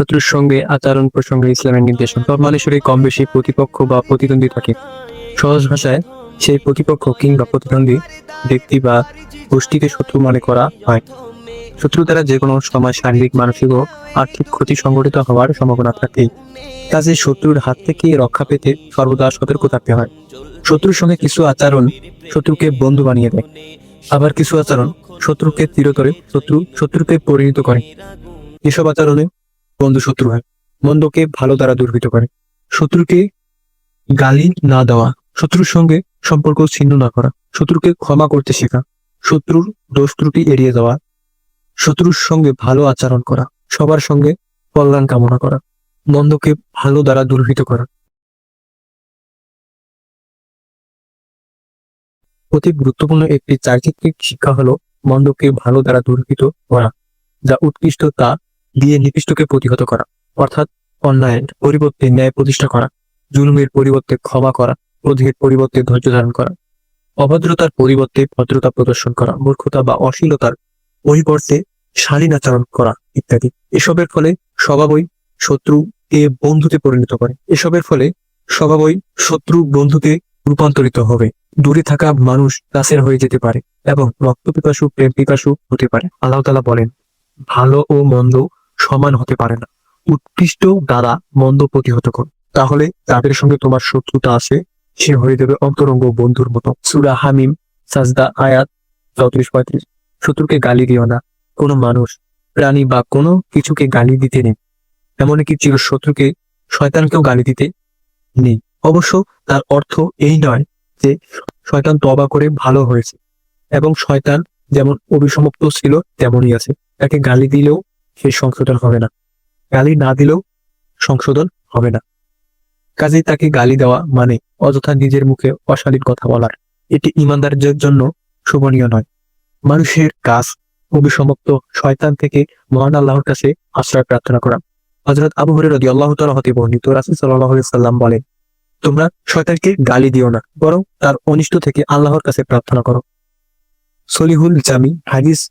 শত্রুর সঙ্গে আচরণ প্রসঙ্গে ইসলামের নির্দেশনা। মানুষেরই কম বেশি প্রতিপক্ষ বা প্রতিদ্বন্দ্বী থাকে। সহজ ভাষায়, সেই প্রতিপক্ষ কিংবা প্রতিদ্বন্দ্বী ব্যক্তি বা গোষ্ঠীকে শত্রু মনে করা হয়। শত্রু দ্বারা যে কোনো সময় শারীরিক, মানসিক ও আর্থিক ক্ষতি সংঘটিত হওয়ার সম্ভাবনা থাকে। কাজে শত্রুর হাত থেকে রক্ষা পেতে সর্বদা সতর্ক থাকতে হয়। শত্রুর সঙ্গে কিছু আচরণ শত্রুকে বন্ধু বানিয়ে দেয়। আবার কিছু আচরণ শত্রুকে চিরতরে শত্রু শত্রুকে পরিণত করে। এসব আচরণে বন্ধু শত্রু হয়। মন্দকে ভালো দ্বারা দুর্বৃত করে। শত্রুকে গালি না দেওয়া। শত্রুর সঙ্গে সম্পর্ক ছিন্ন না করা। শত্রুকে ক্ষমা করতে শেখা। শত্রুর দোষ ত্রুটি এড়িয়ে যাওয়া। শত্রুর সঙ্গে ভালো আচরণ করা। সবার সঙ্গে কল্যাণ কামনা করা। মন্দকে ভালো দ্বারা দুর্বৃত করা। অতি গুরুত্বপূর্ণ একটি চারিত্রিক শিক্ষা হলো মন্দকে ভালো দ্বারা দুর্বৃত করা। যা উৎকৃষ্ট তা দিয়ে নিকৃষ্টকে প্রতিহত করা, অর্থাৎ অন্যায়ের পরিবর্তে ন্যায় প্রতিষ্ঠা করা, জুলুমের পরিবর্তে ক্ষমা করা ক্রোধের পরিবর্তে ধৈর্য ধারণ করা, অভদ্রতার পরিবর্তে ভদ্রতা প্রদর্শন করা, মূর্খতা বা অশ্লীলতার পরিবর্তে শালীন আচরণ করা ইত্যাদি। এসবের ফলে স্বভাবই শত্রু এ বন্ধুতে পরিণত করে। এসবের ফলে স্বভাবই শত্রু বন্ধুতে রূপান্তরিত হবে। দূরে থাকা মানুষ কাছের হয়ে যেতে পারে এবং রক্ত পিপাসু প্রেম পিপাসু হতে পারে। আল্লাহ তালা বলেন, ভালো ও মন্দ সমান হতে পারে না। উৎকৃষ্ট দ্বারা মন্দ প্রতিহত কর। তাহলে তাদের সঙ্গে তোমার শত্রুতা আছে, সে হয়ে যাবে অন্তরঙ্গ বন্ধুর মতো। সুরা হামিম, সাজদা, আয়াত, চৌত্রিশ, পঁয়ত্রিশ। শত্রুকে গালি দিও না। কোনো মানুষ, প্রাণী বা কোনো কিছুকে গালি দিতে নেই। এমনকি চির শত্রুকে শয়তানকেও গালি দিতে নেই। অবশ্য তার অর্থ এই নয় যে শয়তান তবা করে ভালো হয়েছে। এবং শয়তান যেমন অভিসমপ্ত ছিল, তেমনই আছে। তাকে গালি দিলেও সে সংশোধন হবে না। গালি না দিলেও সংশোধন হবে না। কাজেই তাকে গালি দেওয়া মানে অযথা নিজের মুখে অশালীন কথা বলার। এটি ইমানদারদের জন্য শোভনীয় নয়। মানুষের কাজ অভিসমুক্ত শয়তান থেকে মহান আল্লাহর কাছে আশ্রয় প্রার্থনা করা। হজরত আবু হরে রদি আল্লাহ তালা হতে বর্ণিত রাসুল সাল্লাহ সাল্লাম বলেন, তোমরা শয়তানকে গালি দিও না, বরং তার অনিষ্ট থেকে আল্লাহর কাছে প্রার্থনা করো। সলিহুল জামি, হাদিস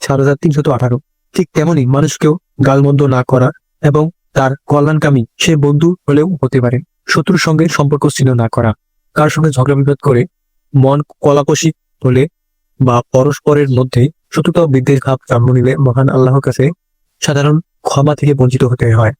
চার হাজার তিনশত আঠারো। ঠিক তেমনি মানুষকেও গালমন্দ না করা এবং তার কল্যাণকামী সে বন্ধু হলেও হতে পারে। শত্রুর সঙ্গে সম্পর্ক ছিন্ন না করা। কার সঙ্গে ঝগড়া বিবাদ করে মন কলাকষি হলে বা পরস্পরের মধ্যে শত্রুতা বিদ্বেষ ভাব জন্ম নিলে মহান আল্লাহর কাছে সাধারণ ক্ষমা থেকে বঞ্চিত হতে হয়।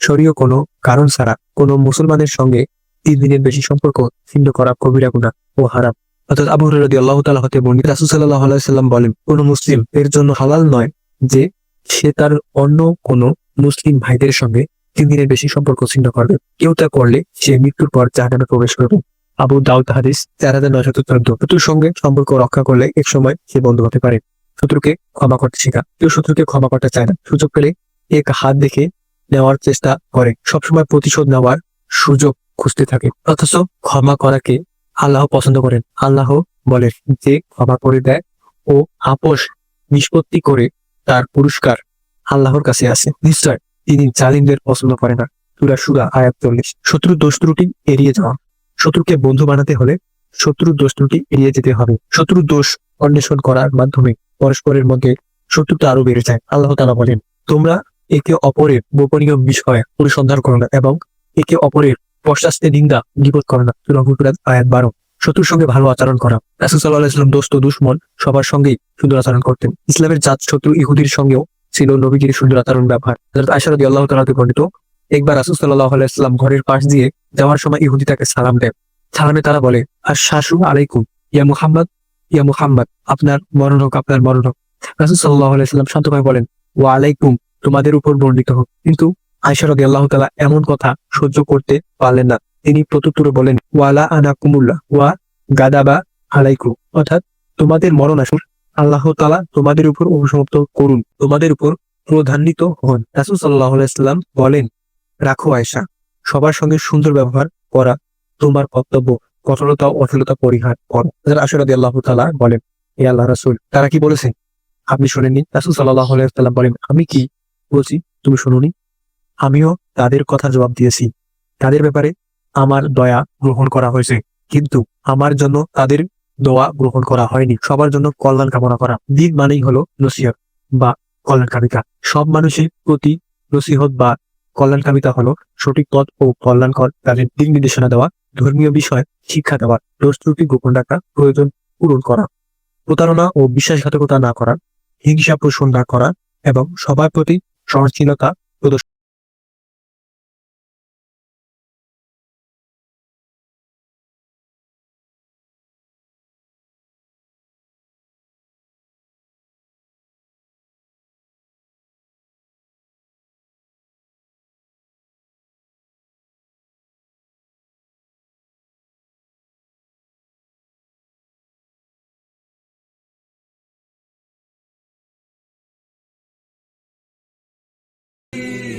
শরীয় কোনো কারণ ছাড়া কোনো মুসলমানের সঙ্গে তিন দিনের বেশি সম্পর্ক ছিন্ন করা কবিরা গুণা ও হারাম। অর্থাৎ আবু আল্লাহ তালা হতে বর্ণিত রাসুল সাল্লাহ আলাইসাল্লাম বলেন, কোন মুসলিম এর জন্য হালাল নয় যে সে তার অন্য কোনো মুসলিম ভাইদের সঙ্গে তিন দিনের বেশি সম্পর্ক ছিন্ন করবে। কেউ তা করলে সে মৃত্যুর পর জাহান্নামে প্রবেশ করবে। আবু দাউদ হাদিস চার হাজার নয়শত চোদ্দ। শত্রুর সঙ্গে সম্পর্ক রক্ষা করলে এক সময় সে বন্ধু হতে পারে। শত্রুকে ক্ষমা করতে শেখা। কেউ শত্রুকে ক্ষমা করতে চায় না। সুযোগ পেলে এক হাত দেখে নেওয়ার চেষ্টা করে। সবসময় প্রতিশোধ নেওয়ার সুযোগ খুঁজতে থাকে। অথচ ক্ষমা করাকে আল্লাহ পছন্দ করেন। আল্লাহ বলেন যে, ক্ষমা করে দেয় ও আপোষ নিষ্পত্তি করে তার পুরস্কার আল্লাহর কাছে আছে। নিশ্চয় তিনি জালিমদের পছন্দ করে না। সুরা সুরা আয়াত চল্লিশ। শত্রুর দোষ ত্রুটি এড়িয়ে যাওয়া। শত্রুকে বন্ধু বানাতে হলে শত্রুর দোষ ত্রুটি এড়িয়ে যেতে হবে। শত্রুর দোষ অন্বেষণ করার মাধ্যমে পরস্পরের মধ্যে শত্রুতা আরও বেড়ে যায়। আল্লাহ তালা বলেন, তোমরা একে অপরের গোপনীয় বিষয় অনুসন্ধান করো না এবং একে অপরের পশ্চাস্তে নিন্দা বিপদ করো না। হুজুরাত আয়াত বারো। শত্রুর সঙ্গে ভালো আচরণ করা। রাসুল সাল্লাহ ইসলাম দোস্ত, দুশ্মন, সবার সঙ্গেই সুন্দর আচরণ করতেন। ইসলামের জাত শত্রু ইহুদির সঙ্গেও ছিল নবীজির সুন্দর আচরণ ব্যবহার। আয়সা আল্লাহ তালাকে বর্ণিত, একবার রাসুল সাল্লাহ ঘরের পাশ দিয়ে যাওয়ার সময় ইহুদি তাকে সালাম দেয় সালামে তারা বলে আর শাশু আলাইকুম, ইয়া মুহাম্মদ ইয়া মুহাম্মদ, আপনার মরণ হোক, আপনার মরণ হোক। রাসুল সাল্লাহ আলাইসাল্লাম শান্তভাবে বলেন ওয়া আলাইকুম তোমাদের উপর বর্ণিত হোক। কিন্তু আয়সা রদি আল্লাহ তালা এমন কথা সহ্য করতে পারলেন না। তিনি প্রত্যুত্তরে বলেন, ওয়ালা আনা কুমুল্লা ওয়া গাদাবা আলাইকু অর্থাৎ তোমাদের মরণ আসুন। আল্লাহ তালা তোমাদের উপর অভিসমাপ্ত করুন। তোমাদের উপর প্রধান্বিত হন। রাসুল সাল্লাহ আলাইসাল্লাম বলেন, রাখো আয়সা সবার সঙ্গে সুন্দর ব্যবহার করা তোমার কর্তব্য। কঠোরতা ও অশ্লীলতা পরিহার করো। আশরাদি আল্লাহ তালা বলেন এ আল্লাহ রাসুল, তারা কি বলেছেন আপনি শোনেননি। রাসুল সাল্লাহ আলাইসাল্লাম বলেন, আমি কি বলছি? তুমি শুনুনি? আমিও তাদের কথা জবাব দিয়েছি। তাদের ব্যাপারে আমার দয়া গ্রহণ করা হয়েছে। কিন্তু আমার জন্য তাদের দোয়া গ্রহণ করা হয়নি। সবার জন্য কল্যাণ কামনা করা। দিন মানেই হলো নসিহত বা কল্যাণকামিকা সব মানুষের প্রতি নসিহত বা কল্যাণকামিতা হলো সঠিক পথ ও কল্যাণকর তাদের দিক নির্দেশনা দেওয়া, ধর্মীয় বিষয় শিক্ষা দেওয়া ত্রুটি গোপন রাখা, প্রয়োজন পূরণ করা, প্রতারণা ও বিশ্বাসঘাতকতা না করা, হিংসা পোষণ না করা এবং সবার প্রতি সহনশীলতা প্রদর্শন Yeah.